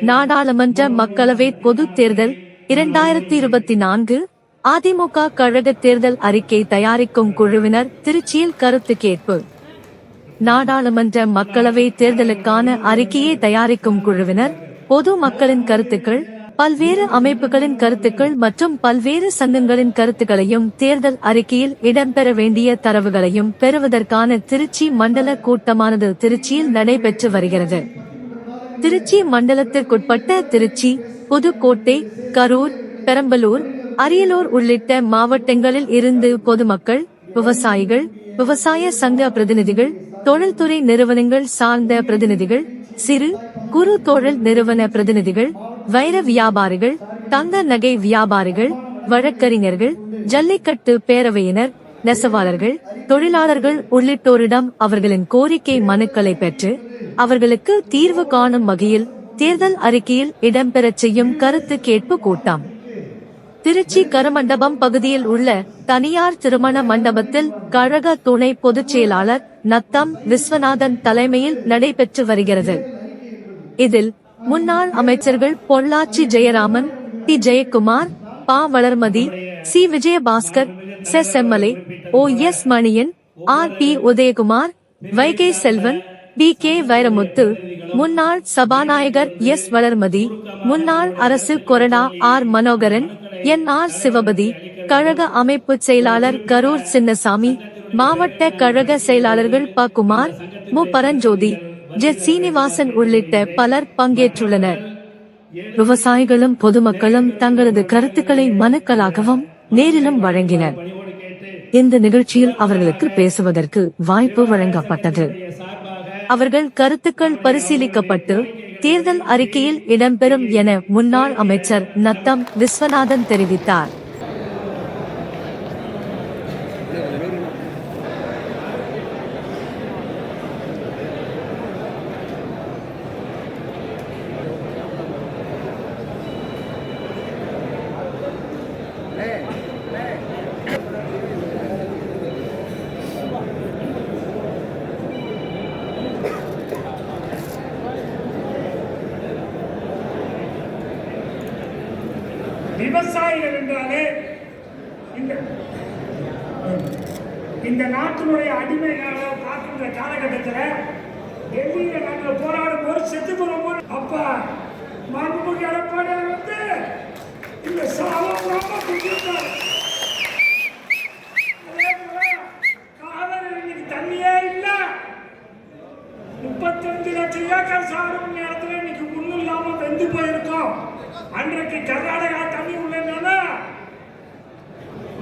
நாடாளுமன்ற மக்களவை பொதுத் தேர்தல் இரண்டாயிரத்தி இருபத்தி நான்கு அதிமுக கழக தேர்தல் அறிக்கை தயாரிக்கும் குழுவினர் திருச்சியில் கருத்து கேட்பு. நாடாளுமன்ற மக்களவை தேர்தலுக்கான அறிக்கையை தயாரிக்கும் குழுவினர் பொது மக்களின் கருத்துக்கள் பல்வேறு அமைப்புகளின் கருத்துக்கள் மற்றும் பல்வேறு சங்கங்களின் கருத்துக்களையும் தேர்தல் அறிக்கையில் இடம்பெற வேண்டிய தரவுகளையும் பெறுவதற்கான திருச்சி மண்டல கூட்டமானது திருச்சியில் நடைபெற்று வருகிறது. திருச்சி மண்டலத்திற்குட்பட்ட திருச்சி புதுக்கோட்டை கரூர் பெரம்பலூர் அரியலூர் உள்ளிட்ட மாவட்டங்களில் இருந்து பொதுமக்கள் விவசாயிகள் விவசாய சங்க பிரதிநிதிகள் தொழில்துறை நிறுவனங்கள் சார்ந்த பிரதிநிதிகள் சிறு குறு தொழில் நிறுவன பிரதிநிதிகள் வைர வியாபாரிகள் தங்க நகை வியாபாரிகள் வழக்கறிஞர்கள் ஜல்லிக்கட்டு பேரவையினர் நெசவாளர்கள் தொழிலாளர்கள் உள்ளிட்டோரிடம் அவர்களின் கோரிக்கை மனுக்களை பெற்று அவர்களுக்கு தீர்வு காணும் வகையில் தேர்தல் அறிக்கையில் இடம்பெறச் செய்யும் கருத்து கேட்பு கூட்டம். திருச்சி கருமண்டபம் பகுதியில் உள்ள தனியார் திருமண மண்டபத்தில் கழக துணை பொதுச் செயலாளர் நத்தம் விஸ்வநாதன் தலைமையில் நடைபெற்று வருகிறது. இதில் முன்னாள் அமைச்சர்கள் Pollachi Jayaraman D Jayakumar Pa Valarmathi C Vijayabaskar chess MLA O S Manian R B Udhayakumar Vaigai Selvan P K Vairamuthu முன்னாள் சபாநாயகர் எஸ் வளர்மதி முன்னாள் அரசு கொரடா R Manoharan N R Sivapathi கழக அமைப்பு செயலாளர் கரூர் சின்னசாமி மாவட்ட கழக செயலாளர்கள் ப குமார் மு. பரஞ்சோதி ஜெ சீனிவாசன் உள்ளிட்ட பலர் பங்கேற்றுள்ளனர். விவசாயிகளும் பொதுமக்களும் தங்களது கருத்துக்களை மனுக்களாகவும் நேரிலும் வழங்கினர். இந்த நிகழ்ச்சியில் அவர்களுக்கு பேசுவதற்கு வாய்ப்பு வழங்கப்பட்டது. அவர்கள் கருத்துக்கள் பரிசீலிக்கப்பட்டு தேர்தல் அறிக்கையில் இடம்பெறும் என முன்னாள் அமைச்சர் நத்தம் விஸ்வநாதன் தெரிவித்தார். விவசாயிகள் என்றாலே இந்த இந்த நாட்டினுடைய அடிமைகளை காக்கின்ற காலகட்டத்தில் டெல்லியில் நாங்கள் போராடும் போது செத்து போகும்போது அப்பா மாண்புமிகு எடப்பாடியார் வந்து இந்த சாலம் ரொம்ப குடிச்சிருந்தார் காவிரி தண்ணியே இல்லை. முப்பத்தஞ்சு லட்சம் ஏக்கர் சாகுபடி நேரத்தில் இன்னைக்கு ஒன்றும் இல்லாமல் வெந்து போயிருக்கோம். அன்றைக்கு கர்நாடகா தண்ணி உள்ளதுனால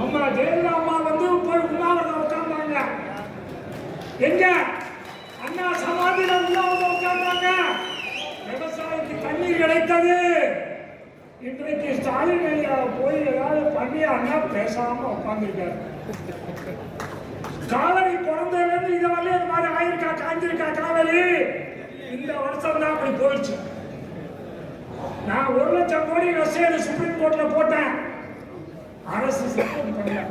அம்மா ஜெயலலிதா அம்மா வந்து போய் உண்ணாவிரதம் உட்கார்ந்தாங்க. எங்க? அண்ணா சமாதியில உண்ணாவிரதம் உட்கார்ந்தாங்க. விவசாயிக்கு தண்ணீர் கிடைத்தது. இன்றைக்கு ஸ்டாலின் ஐயா போய் ஏதாவது பண்ணி அண்ணா பேசாம உட்கார்ந்துருக்காரு. காவிரி பிறந்ததுலேருந்து இது வரலையும் இது மாதிரி ஆயிருக்கா காஞ்சிருக்கா காவிரி? இந்த வருஷம் தான் அப்படி போயிடுச்சு. நான் ஒரு லட்சம் கோடி ரஷ்யாவில் சுப்ரீம் கோர்ட்ல போட்டேன். அரசு சப்போர்ட் பண்ணல.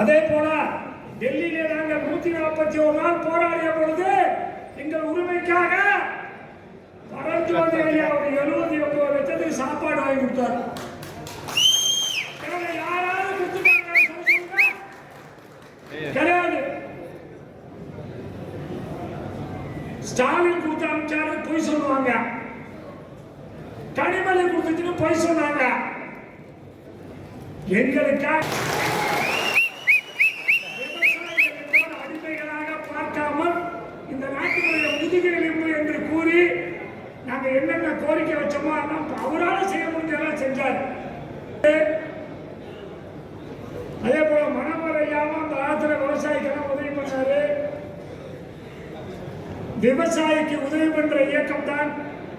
அதே போல டெல்லியில நாங்கள் நூத்தி நாற்பத்தி ஒரு நாள் போராடிய பொழுது எங்கள் உரிமைக்காக பரஞ்சோதி அவர் ஒரு எழுபத்தி ஒன்பது லட்சத்துக்கு சாப்பாடு வாங்கி கொடுத்தாரு. யாராவது கிடையாது. ஸ்டாலின் கொடுத்த அமைச்சாரு பொய் சொல்லுவாங்க. வேலை கொடுத்துட்டு போய் சொன்னாங்க. எங்களுக்காக அடிமைகளாக பார்க்காமல் இந்த நாட்டினுடைய முதுகெலும்பு என்று கூறி நாங்க என்னென்ன கோரிக்கை வச்சோமோ அதெல்லாம் அவரால் செய்ய முடிஞ்சதெல்லாம் செஞ்சார். அதே போல மனமறையாம அந்த காலத்தில் விவசாயிக்கெல்லாம் உதவி பண்ணாரு. விவசாயிக்கு உதவி பண்ற இயக்கம் தான்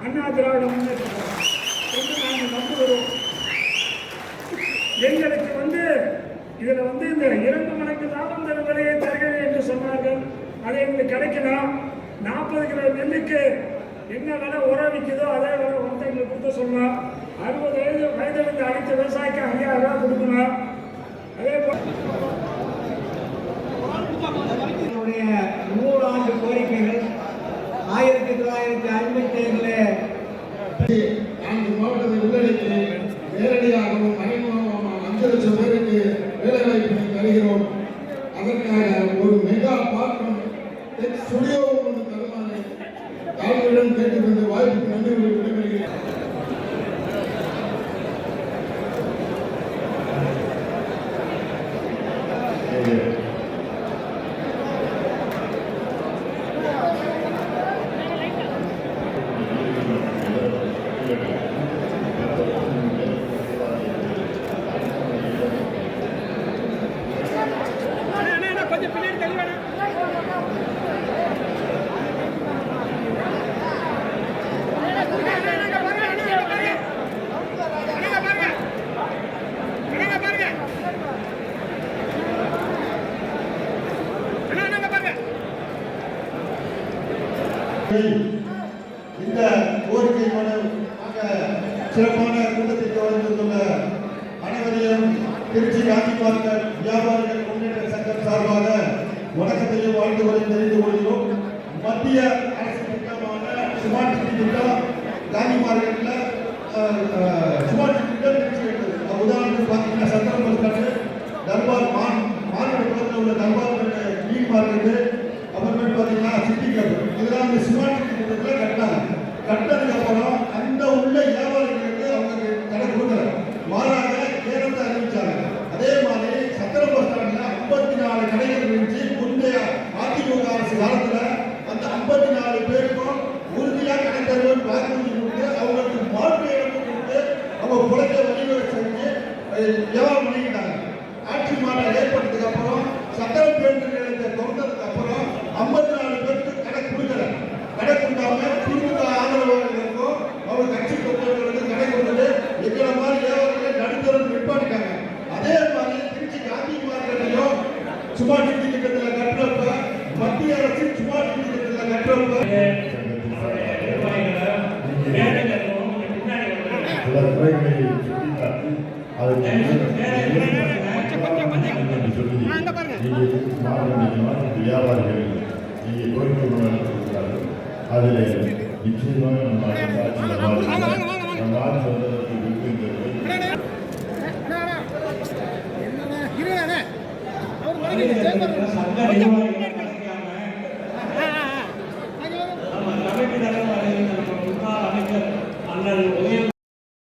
அண்ணா திராவிட முன்னேற்ற என்று நாங்கள் நம்புகிறோம் எங்களுக்கு வந்து இதில் வந்து இந்த இரண்டு மணிக்கு லாபம் தரும் விலையை தருகிறேன் என்று சொன்னார்கள். அது எங்களுக்கு கிடைக்கலாம் நாற்பது கிலோ நெல்லுக்கு என்ன விலை உரம் விற்குதோ அதே விலை வந்து நான்கு மாவட்டத்தை உள்ளடக்கி நேரடியாகவும் மறைமுகமாக அஞ்சு லட்சம் பேருக்கு வேலைவாய்ப்பினை தருகிறோம். அதற்காக இந்த கோரிக்கை மனு சிறப்பான கூட்டத்திற்கு வந்துள்ள அனைவரையும் திருச்சி காந்தி பார்க்க வியாபாரிகள் முன்னேற்ற சங்கம் சார்பாக வணக்கத்தையும் வரை தெரிந்து கொள்கிறோம். மத்திய அரசு திட்டமான ஸ்மார்ட் சிட்டி திட்டம் காந்தி மார்க்கெட்டில் ஸ்மார்ட் சிட்டி திட்டம் திருச்சி உதாரணத்துக்கு பார்த்தீங்கன்னா சத்திரம் பஸ் தர்பார் மான் மார்க்கெட் உள்ள தர்பார் மீன் மார்க்கெட்டு அப்புறமேட்டு பார்த்தீங்கன்னா சிட்டி கிளப் இதெல்லாம் இந்த ஸ்மார்ட் சிட்டி திட்டத்தில் கட்டினாங்க கட்டினதுக்கு அப்புறம் அந்த உள்ள வியாபாரிகளுக்கு அவங்க கடை கொடுக்கல மாறாக ஏறத்தை அறிவிச்சாங்க அதே மாதிரி சத்திரம் பஸ் ஸ்டாண்டில் ஐம்பத்தி நாலு கடைகள் இருந்துச்சு முந்தைய அதிமுக அரசு காலத்தில் அந்த ஐம்பத்தி நாலு பேருக்கும் உறுதியாக கடை தருவன் வாக்குறுதி கொடுத்து அவங்களுக்கு மாற்று இடமும் கொடுத்து அவங்க பிழைக்க வழிமுறை செஞ்சு வியாபாரம் பண்ணிக்கிட்டாங்க. ஆட்சி மாற்றம் ஏற்பட்டதுக்கு அப்புறம் சட்டர பேருந்து நிலையத்தை திறந்ததுக்கு அப்புறம் ஐம்பத்தி நாலு பேருக்கு கடை கொடுக்கல கடை கொடுக்காம திமுக ஆதரவாளர்களுக்கும் அவங்க கட்சி தொண்டர்களுக்கு கடை கொடுத்துட்டு எங்களை மாதிரி வியாபாரிகளை நடுத்தரம் நிற்பாட்டிட்டாங்க அதே மாதிரி திருச்சி காந்தி மார்க்கெட்டையும் சுமார் சிட்டி திட்டத்தில் கட்டுறப்ப மத்திய அரசு சுமார் சிட்டி திட்டத்தில் கட்டுறப்ப அவருடைய நிர்வாகிகளை மேடையில் இருக்கவங்க கொஞ்சம் பின்னாடி வந்து சில துறைகளை சுட்டிக்காட்டி அதற்கு சொல்லி நீங்கள் மாநில வியாபாரிகள் நீங்கள் கோரிக்கை கொடுக்கிறார்கள் அதில் நிச்சயமாக நம்ம ஆட்சியில் வாழ்க்கை நம்ம ஆட்சி வந்ததற்கு விரும்புகிறது சங்க நிர்வாகிகளை